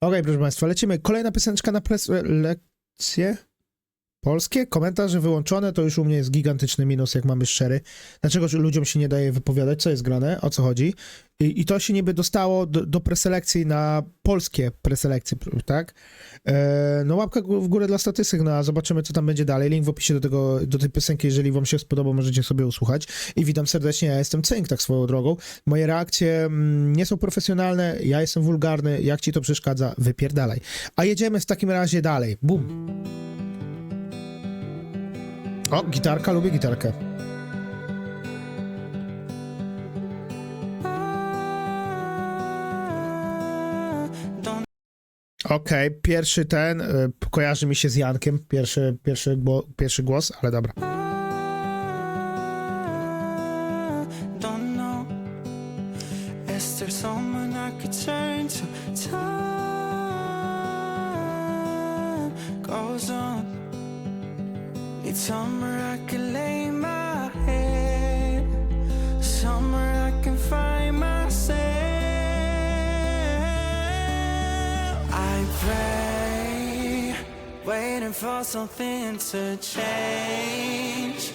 Okej, proszę Państwa, lecimy. Kolejna pioseneczka na pres... lekcje polskie. Komentarze wyłączone, to już u mnie jest gigantyczny minus, jak mamy szczery. Dlaczego ludziom się nie daje wypowiadać, co jest grane, o co chodzi? I, i to się niby dostało do, do preselekcji na polskie preselekcje, tak? E, no łapka w górę dla statystyk, no a zobaczymy, co tam będzie dalej. Link w opisie do, tego, do tej piosenki, jeżeli wam się spodoba, możecie sobie usłuchać. I witam serdecznie, ja jestem Cynk, tak swoją drogą. Moje reakcje mm, nie są profesjonalne, ja jestem wulgarny, jak ci to przeszkadza, wypierdalaj. A jedziemy w takim razie dalej. Bum. O, gitarka, lubię gitarkę. Okej, pierwszy ten, y, kojarzy mi się z Jankiem, pierwszy, pierwszy, pierwszy głos, ale dobra. don't know. Need somewhere I can lay my head, somewhere I can find myself. I pray, waiting for something to change.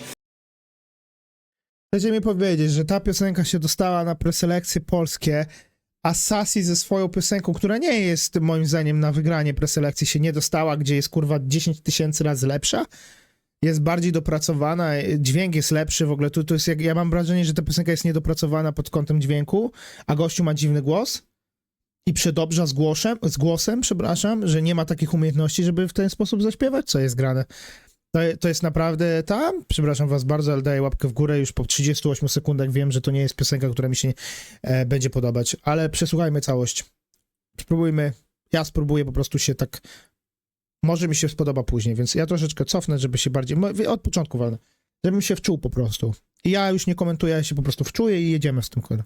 Chcecie mi powiedzieć, że ta piosenka się dostała na preselekcje polskie, a Sassy ze swoją piosenką, która nie jest moim zdaniem na wygranie preselekcji, się nie dostała, gdzie jest kurwa 10 tysięcy razy lepsza? Jest bardziej dopracowana, dźwięk jest lepszy, w ogóle tu, tu jest, jak, ja mam wrażenie, że ta piosenka jest niedopracowana pod kątem dźwięku, a gościu ma dziwny głos i przedobrza z głosem, z głosem, przepraszam, że nie ma takich umiejętności, żeby w ten sposób zaśpiewać, co jest grane. To, to jest naprawdę tam. Przepraszam was bardzo, ale daję łapkę w górę. Już po 38 sekundach wiem, że to nie jest piosenka, która mi się e, będzie podobać, ale przesłuchajmy całość. Spróbujmy. Ja spróbuję po prostu się tak. Może mi się spodoba później, więc ja troszeczkę cofnę, żeby się bardziej. Od początku walnę. Żebym się wczuł po prostu. I ja już nie komentuję, ja się po prostu wczuję i jedziemy z tym kodem.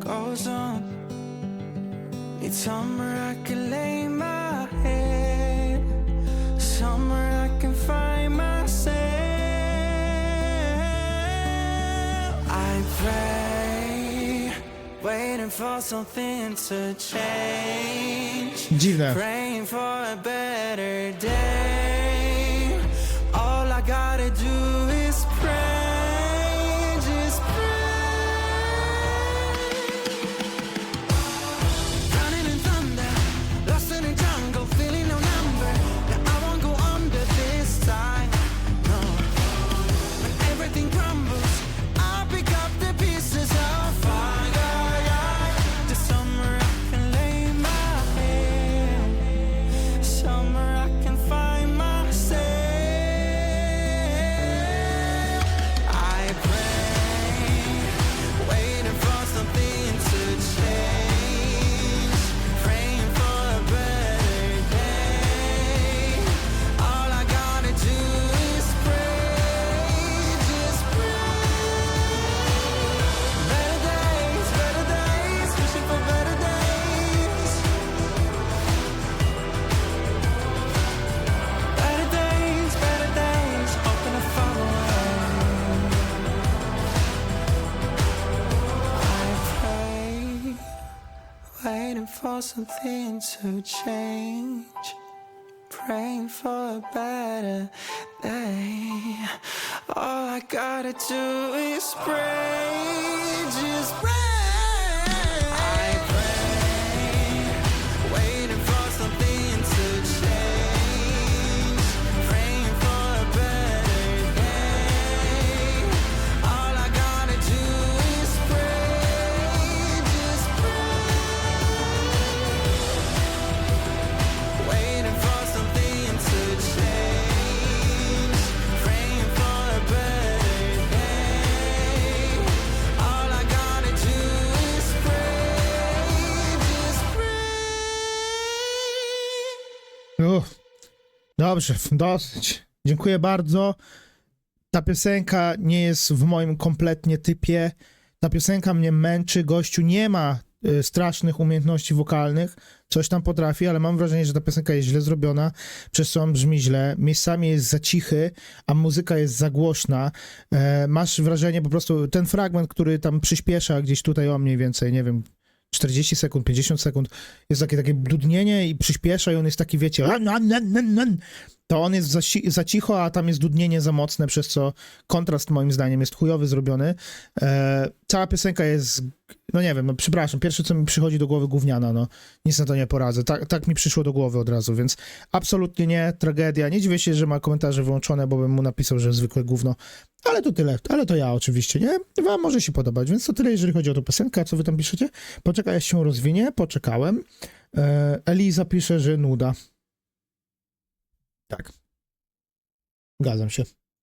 Goes on. Need somewhere I can lay my pray, waiting for something to change. Dziwne. Praying for a better day. For something to change. Praying for a better day. All I gotta do is pray, just pray. Dobrze, dosyć. Dziękuję bardzo. Ta piosenka nie jest w moim kompletnie typie. Ta piosenka mnie męczy. Gościu nie ma y, strasznych umiejętności wokalnych, coś tam potrafi, ale mam wrażenie, że ta piosenka jest źle zrobiona, przez co on brzmi źle, miejscami jest za cichy, a muzyka jest za głośna. E, masz wrażenie po prostu, ten fragment, który tam przyspiesza gdzieś tutaj o mniej więcej, nie wiem, 40 sekund, 50 sekund, jest takie, takie dudnienie i przyspiesza i on jest taki, wiecie, to on jest za, za cicho, a tam jest dudnienie za mocne, przez co kontrast moim zdaniem jest chujowy zrobiony. E, cała piosenka jest, no nie wiem, no przepraszam, pierwsze co mi przychodzi do głowy gówniana, no nic na to nie poradzę. Tak, tak mi przyszło do głowy od razu, więc absolutnie nie, tragedia. Nie dziwię się, że ma komentarze wyłączone, bo bym mu napisał, że zwykłe gówno. Ale to tyle, ale to ja oczywiście, nie? Wam może się podobać, więc to tyle, jeżeli chodzi o tę piosenkę. Co wy tam piszecie? Poczekaj, aż się rozwinie, poczekałem. E, Eliza pisze, że nuda. Tak. Zgadzam się.